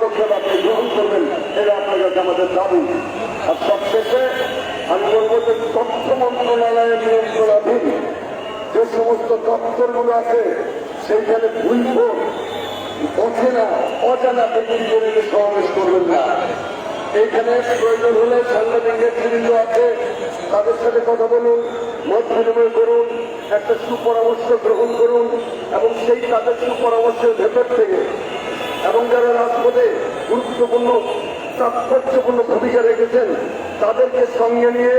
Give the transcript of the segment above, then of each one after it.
পদক্ষেপ আপনি গ্রহণ করবেন, এটা আপনার কাছে আমাদের দাবি। আর সবশেষে আমি বলব যে তথ্য মন্ত্রণালয়ের নিয়ন্ত্রণাধীন যে সমস্ত দপ্তরগুলো আছে, সেইখানে ভুল ভোট, অচেনা, অজানা ব্যক্তিদের এনে সমাবেশ করবেন না। এইখানে প্রয়োজন হলে সাংবাদিক নেতৃবৃন্দ আছে, তাদের সাথে কথা বলুন, মত বিনিময় করুন, একটা সুপরামর্শ গ্রহণ করুন, এবং সেই তাদের সুপরামর্শের ভেতর থেকে এবং যারা রাজপথে গুরুত্বপূর্ণ, তাৎপর্যপূর্ণ ভূমিকা রেখেছেন, তাদেরকে সঙ্গে নিয়ে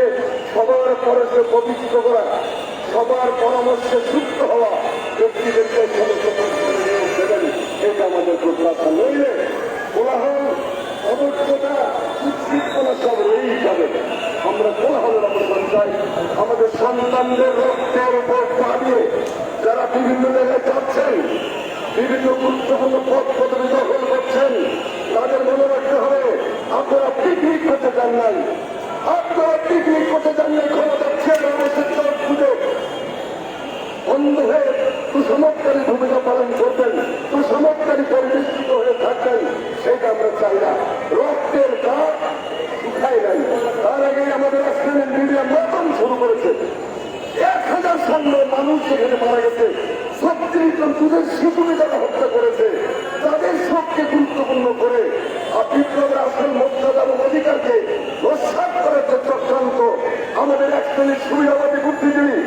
সবার পরশে পবিত্র করা, সবার পরামর্শে যুক্ত হওয়া ব্যক্তিদেরকে এটা আমাদের প্রত্যাশা। নইলে কোলাহল অবশ্যতা উচ্ছৃঙ্খলা সব রয়েই যাবে। আমরা কোলাহলের অবস্থান চাই। আমাদের সন্তানদের রক্তের উপর পা যারা বিভিন্ন জায়গায় যাচ্ছেন বিভিন্ন গুরুত্বপূর্ণ পদ পদবি নাই। আপনারা পিকনিক নাই ক্ষমতা ছেড়ে বসে অন্ধ হয়ে কুসংস্কারী ভূমিকা পালন করবেন কুসংস্কারী পরিবেষ্টিত হয়ে সেটা আমরা চাই না। নাই। তার আগে এক হাজার সামনে মানুষ যেখানে মারা গেছে। ছত্রিশ জন যারা হত্যা করেছে, তাদের সবকে গুরুত্বপূর্ণ করে বিপ্লবের আসল মর্যাদা এবং অধিকারকে রক্ষাৎ করার যে চক্রান্ত। আমাদের এক শ্রেণির সুবিধাবাদী বুদ্ধিজীবী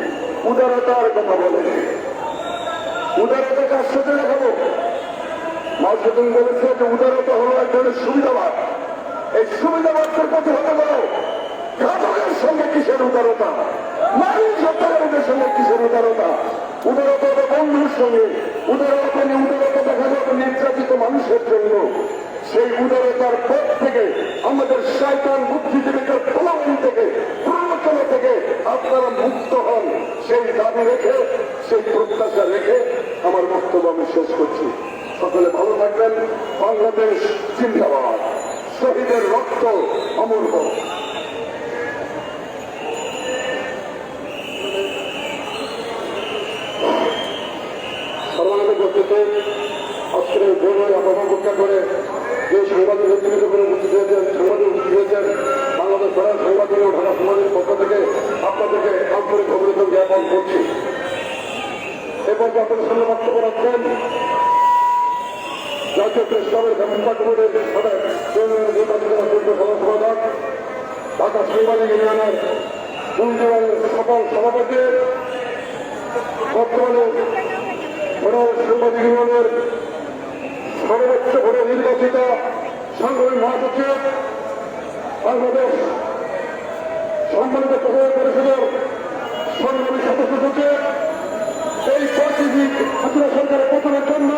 উদারতার কথা বলে। উদারতা কার সাথে দেখাবো? মাসুদিন বলেছে যে উদারতা হলো এক ধরনের সুবিধাবাদ। এই সুবিধাবাদদের পথে হতে পারো। ঘাতকের সঙ্গে কিসের উদারতা? মানুষ হত্যাকারীদের সঙ্গে কিসের উদারতা? উদারতা বন্ধুর সঙ্গে উদারতা উদারতা দেখা যাবে নির্যাতিত মানুষের জন্য সেই উদারতার পথ থেকে আমাদের শয়তান বুদ্ধিজীবীদের প্রলোভন থেকে প্রলোচনা থেকে আপনারা মুক্ত হন। সেই দাবি রেখে, সেই প্রত্যাশা রেখে আমার বক্তব্য আমি শেষ করছি। সকলে ভালো থাকবেন। বাংলাদেশ জিন্দাবাদ। শহীদের রক্ত অমর করে যে সাংবাদিক নেতৃত্বের উপরে উপস্থিত হয়েছেন, সাংবাদিক উপস্থিত হয়েছেন, বাংলাদেশ প্রধান সাংবাদিক ঢাকা থেকে আপনাদেরকে আন্তরিক অভিনন্দন জ্ঞাপন করছি। এরপর আপনাদের সামনে বক্তব্য রাখছেন জাতীয় প্রেস ক্লাবের নির্বাচিত সভাপতি, বর্তমানে সাংবাদিক ইউনিয়নের সর্বোচ্চ ভোটে নির্বাচিত সাংগঠনিক মহাসচিব বাংলাদেশ সম্মানিত প্রধান পরিষদের সংগ্রামী সদস্য সচিব এই পরিস্থিতি হাসিনা সরকারের পতনের জন্য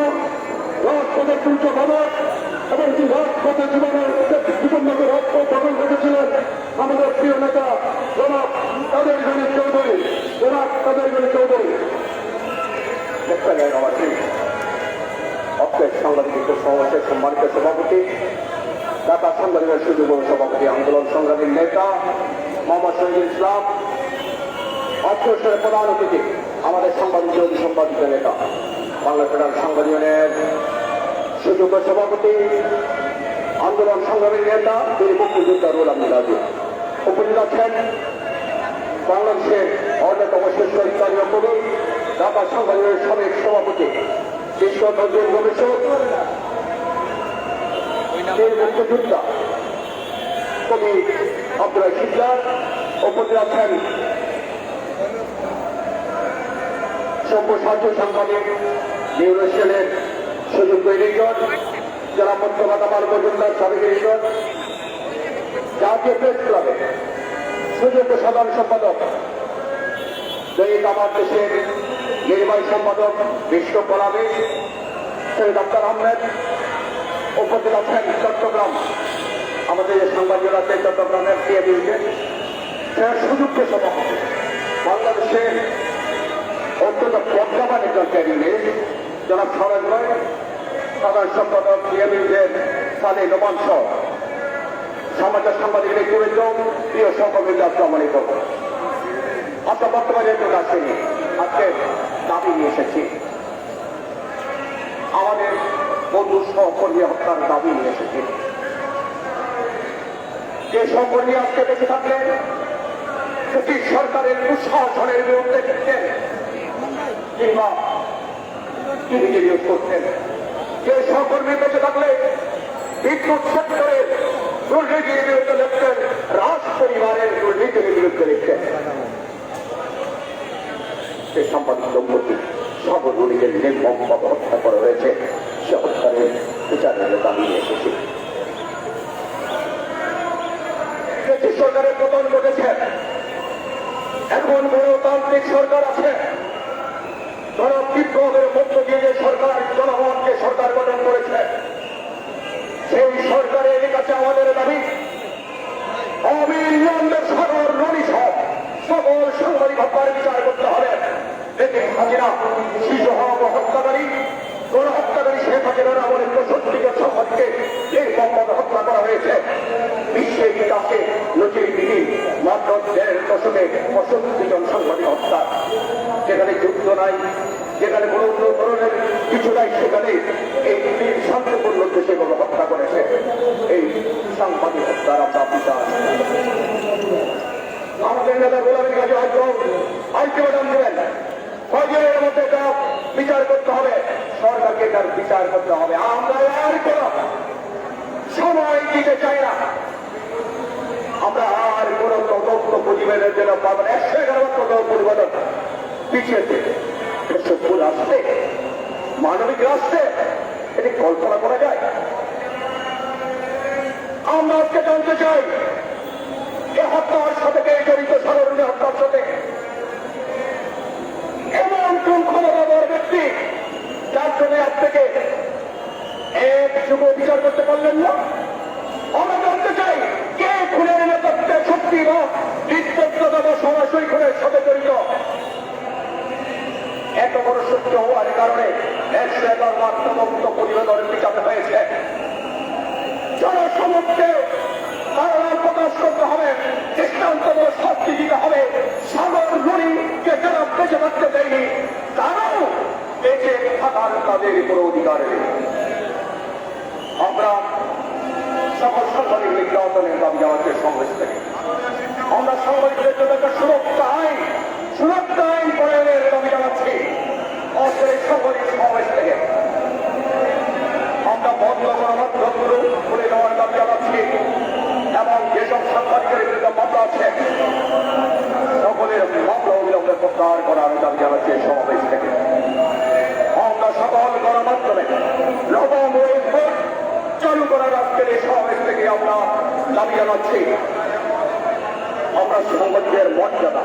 রাজপথের তুল্য ভারত এবং কি রাজপথে জীবনের জীবনকে রাজপথ দখল রেখেছিলেন আমাদের প্রিয় নেতা জনাব কাদের চৌধুরী। জনাব কাদের চৌধুরী। নেতানিয়াবাসী অক্ষের সাংবাদিক সভাপতি সুযোগ সভাপতি, আন্দোলন সংগ্রামীর নেতা মোহাম্মদ শহীদুল ইসলাম অক্ষরের প্রধান আমাদের সাংবাদিক জয়ী নেতা, বাংলা ফেডারেল সাংবাদিকের সুযোগ্য সভাপতি, আন্দোলন সংগ্রামীর নেতা, তিনি মুক্তিযোদ্ধা রুল আহমেদ রাজু। উপস্থিত আছেন বাংলাদেশের অন্যতম শীর্ষ স্থানীয় কবি, ঢাকা সভাপতি বিশ্ব নজরুল গবেষক মুক্তিযোদ্ধা কবি আব্দুল শিবলার উপস্থিত আছেন সভ্য সাহায্য সাংবাদিক নিউরোশিয়ালের সুযোগ্য এডিটর যারা পত্রকাতামার মজুমদার সাবেক এডিটর জাতীয় সাধারণ সম্পাদক আমার দেশের নির্বাহী সম্পাদক বিশ্ব কলাবে আক্তার আহমেদ উপস্থিত আছেন চট্টগ্রাম। আমাদের সাংবাদিক আছে চট্টগ্রামের টিএবিতে সেরা সুযোগ্য সভাপতি। বাংলাদেশের অত্যন্ত প্রজ্ঞাবান একজন ক্যাবিনেট যারা সরাজ নয় সাধারণ সম্পাদক টিএবিদের সালে সহ। সমাজের সাংবাদিক ব্যক্তিবৃন্দ প্রিয় সহকর্মীদের আসসালামু আলাইকুম আমরা বর্তমানে একটু আসেনি আজকে দাবি নিয়ে এসেছি। আমাদের বন্ধু সহকর্মী হত্যার দাবি নিয়ে এসেছি। যে সহকর্মী আজকে বেঁচে থাকলেন ব্রিটিশ সরকারের দুঃশাসনের বিরুদ্ধে লিখতেন কিংবা টিভিতে নিয়োগ করতেন যে সহকর্মী বেঁচে থাকলে বিদ্যুৎ সেক্টরের দুর্নীতির বিরুদ্ধে লিখতেন রাজ পরিবারের দুর্নীতির বিরুদ্ধে লিখতেন সে সাংবাদিক দম্পতি সাগরগুলিকে নির্মমভাবে হত্যা করা হয়েছে। সে হত্যারের বিচারের দাবি এসেছে। সরকারের পতন ঘটেছে। এখন গণতান্ত্রিক সরকার আছে। গণ বিপ্লবের মধ্য দিয়ে যে সরকার, জনগণকে সরকার গঠন করেছে, সেই সরকারের কাছে আমাদের হাজিরা শিশু হওয়া হত্যাকারী গণহত্যাকারী শেখ হাজিরার আমলে চৌষট্টি জন সাংবাদিককে এই মোহাম্মদ হত্যা করা হয়েছে। বিশ্বের ইতিহাসে নজির বিহীন মাত্র দেড় দশকে পঁয়ষট্টি জন হত্যা। যেখানে যুদ্ধ নাই, যেখানে কোনো অন্য ধরনের কিছু নাই, সেখানে এই বীর শান্তিপূর্ণ দেশে কোনো হত্যা করেছে। এই সাংবাদিক হত্যার আমরা বিচার। আমাদের নেতা গোলামীর কাছে হয়তো আলটিমেটাম দেবেন কয়জনের মধ্যে এটা বিচার করতে হবে। সরকারকে তার বিচার করতে হবে। আমরা আর কোন সময় দিতে চাই না। আমরা আর কোন তদন্ত প্রতিবেদনের জন্য পাবো না। একশো এগারো তদন্ত পরিবেদন পিছিয়ে থেকে সভ্য রাষ্ট্রে মানবিক রাষ্ট্রে এটি কল্পনা করা যায়। আমরা আজকে জানতে চাই, এ হত্যার সাথে জড়িত? সাধারণ হত্যার সাথে। ব্যক্তি যার জন্য আজ থেকে এক যুগ বিচার করতে পারলেন না। আমরা জানতে চাই, কে খুনের নেতৃত্বে শক্তি বা নিত্যতা বা সরাসরি খুনের সাথে জড়িত? এত বড় সত্য হওয়ার কারণে প্রতিবেদন হয়েছে। ধারণা প্রকাশ করতে হবে, দৃষ্টান্তমূলক শাস্তি দিতে হবে, সাগর রুনিকে যারা বেঁচে থাকতে দেয়নি বেঁচে থাকার তাদের কোনো অধিকার নেই। আমরা সকল সরকারি নির্যাতনের দাবি আমাদের সমাবেশ থেকে আমরা সাংবাদিকদের জন্য একটা সুরক্ষা আইন সুরক্ষা আইন প্রয়োগের দাবি জানাচ্ছি। অস্ত্রের সকলের সমাবেশ থেকে জানাচ্ছি আমরা সাংবাদিকের মর্যাদা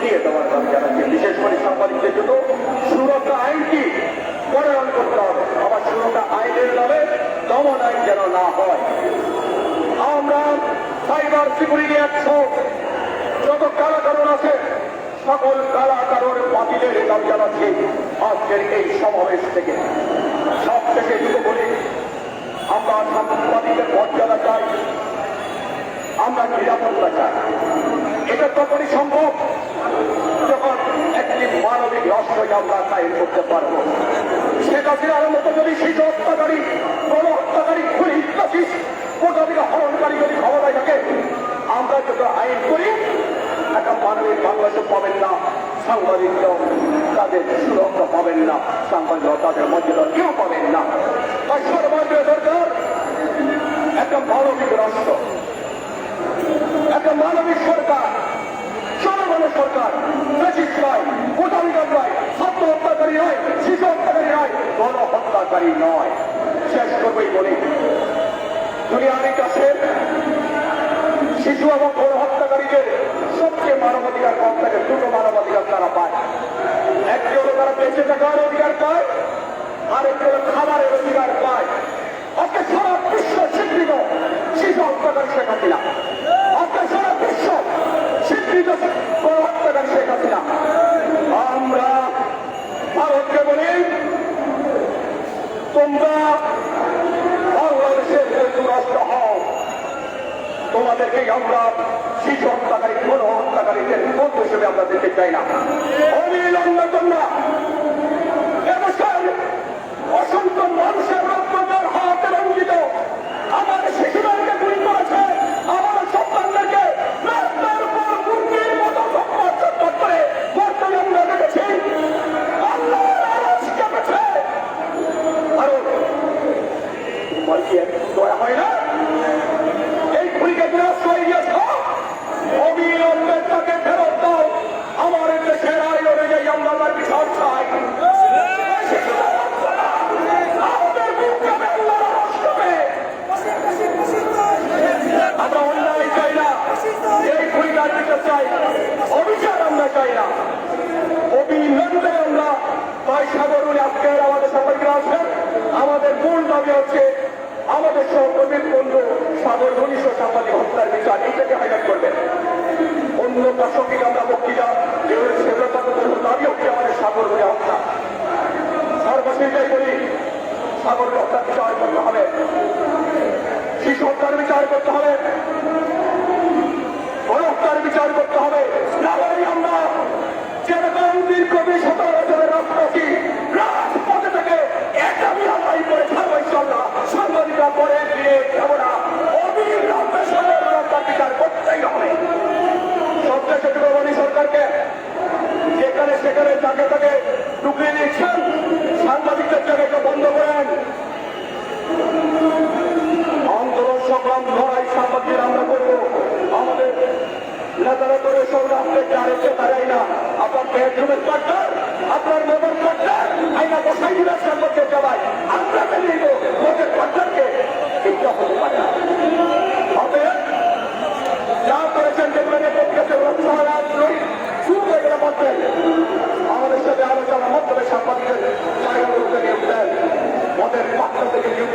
দিয়ে দেওয়ার দাবি জানাচ্ছি। বিশেষ করে সাংবাদিকদের জন্য সুরক্ষা আইনটি প্রণয়ন করতে হবে। আবার সুরক্ষা আইনের নামে দমন আইন যেন না হয়। আমরা সাইবার সিকিউরিটি অ্যাক্ট যত কালা কারণ আছে, সকল কালা কারণ বাতিলের দাবি জানাচ্ছি আজকের এই সমাবেশ থেকে। সব থেকে দুটো বলি আমরা সাংবাদিকের মর্যাদা চাই আমরা নিরাপত্তা চাই এটা তখনই সম্ভব যখন একটি মানবিক আমরা কায়েম করতে পারব। শেখ হাসিনার মতো যদি শিশু হত্যাকারী গণ হত্যাকারী খুলি ইত্যাদিস ভোটাধিকা হরণকারী যদি ক্ষমতায় থাকে, আমরা যদি আইন করি, একটা মানবিক বাংলাদেশে পাবেন না সাংবাদিকরাও তাদের সুরক্ষা পাবেন না সাংবাদিকরাও তাদের মর্যাদা কেউ পাবেন না। তাই সর্বাগ্রে দরকার একটা মানবিক রাষ্ট্র, একটা মানবিক সরকার, জনগণের সরকার, ব্রিটিশ নয় ভোটাধিকার নয় ছাত্র হত্যাকারী নয় শিশু হত্যাকারী নয় গণ হত্যাকারী নয়। শেষ করবেই বলি, দুনিয়ার কাছে শিশু এবং গণ হত্যাকারীদের সবচেয়ে মানবাধিকার কম থাকে, দুটো মানবাধিকার তারা পায়। একটি হলো তারা বেঁচে থাকার অধিকার পায়, আরেকটি হলো খাবারের অধিকার পায়। আজকে সারা বিশ্ব স্বীকৃত শিশু হত্যাকারী শেখ হাসিনা। তাদেরকেই আমরা শিশু হত্যাকারী কোন হত্যাকারীদের বন্ধু হিসেবে আমরা দেখতে চাই না। অবিলম্বে তোমরা অসংখ্য মানুষের রক্তদার হাত রঞ্জিত। আমার শিশু এটাকে হাইলাইট করবেন। সাগর বিচার করতে হবে। শিশু হত্যার বিচার করতে হবে। গণহত্যার বিচার করতে হবে। না আমরা, যেরকম দীর্ঘ বিশ বছরের রাষ্ট্রপতি রাজপথে থেকে একটা বিহার করে খাব ইনশাল্লাহ সাংবাদিকরা পরে ফিরে যাব না অবিলম্বে সাগর হত্যার বিচার করতেই হবে সবচেয়ে সেটুকু বলি সরকারকে যেখানে সেখানে যাকে তাকে ঢুকিয়ে দিচ্ছেন সাংবাদিকদের জায়গাটা বন্ধ করেন আন্দোলন সংগ্রাম লড়াই সাংবাদিক আমরা করব আমাদের নেতারা করে সব রাস্তায় আরেকটা দাঁড়াই না। আপনার বেডরুমের পার্টনার আপনার মোটর পার্টনার আইনা বসাই সাংবাদিক সবাই। আমরা মেনে নিব মোটের পার্টনারকে এটা হতে পারে না। হবে? যা করেছেন দেখবেন পক্ষে রক্ষা আমাদের সাথে আলোচনার মাধ্যমে সাংবাদিকের জায়গাগুলোকে নিয়োগ দেন। মদের পাত্র থেকে নিয়োগ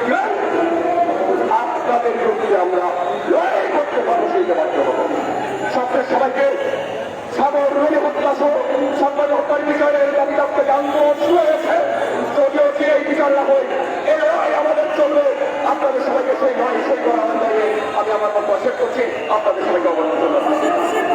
বিরুদ্ধে আমরা লড়াই করতে পারব সেই বাধ্য হব সবচেয়ে সবাইকে সাগর রুনি হত্যা সহ সংবাদ হত্যার বিচারের থেকে আন্দোলন শুরু হয়েছে যদিও যে এই বিচার না হয় এই আমাদের চলবে। আপনাদের সবাইকে সেই লড়াই সেই করা আমি আমার মত শেষ করছি। আপনাদের সবাইকে অবদান